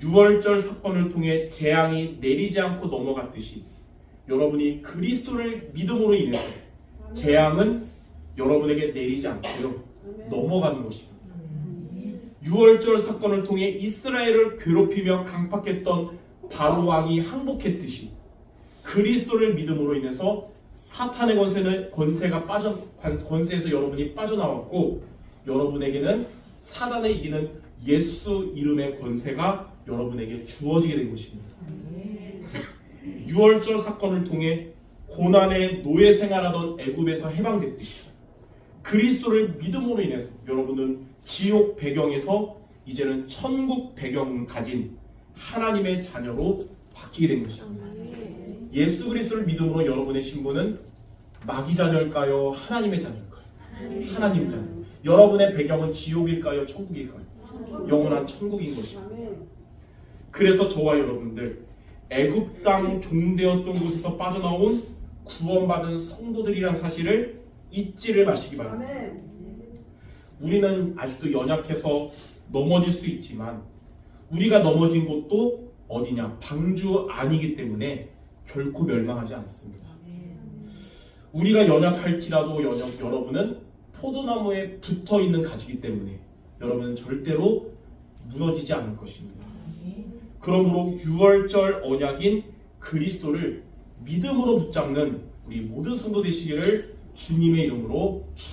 6월절 사건을 통해 재앙이 내리지 않고 넘어갔듯이 여러분이 그리스도를 믿음으로 인해서 재앙은 여러분에게 내리지 않고요. 넘어가는 것입니다. 6월절 사건을 통해 이스라엘을 괴롭히며 강팍했던 바로 왕이 항복했듯이 그리스도를 믿음으로 인해서 사탄의 권세는 권세가 빠져 관- 권세에서 여러분이 빠져나왔고 여러분에게는 사단을 이기는 예수 이름의 권세가 여러분에게 주어지게 된 것입니다. 6월절 사건을 통해 고난의 노예 생활하던 애굽에서 해방됐듯이 그리스도를 믿음으로 인해서 여러분은 지옥 배경에서 이제는 천국 배경 가진 하나님의 자녀로 바뀌게 된 것입니다. 예수 그리스도를 믿음으로 여러분의 신분은 마귀 자녀일까요? 하나님의 자녀일까요? 하나님 자녀. 여러분의 배경은 지옥일까요? 천국일까요? 영원한 천국인 것입니다. 그래서 저와 여러분들 애굽 땅 종되었던 곳에서 빠져나온 구원받은 성도들이란 사실을 잊지를 마시기 바랍니다. 우리는 아직도 연약해서 넘어질 수 있지만 우리가 넘어진 곳도 어디냐 방주 아니기 때문에 결코 멸망하지 않습니다. 우리가 연약할지라도 연약 여러분은 포도나무에 붙어 있는 가지기 때문에 여러분은 절대로 무너지지 않을 것입니다. 그러므로 6월절 언약인 그리스도를 믿음으로 붙잡는 우리 모든 성도 되시기를 주님의 이름으로 축원합니다.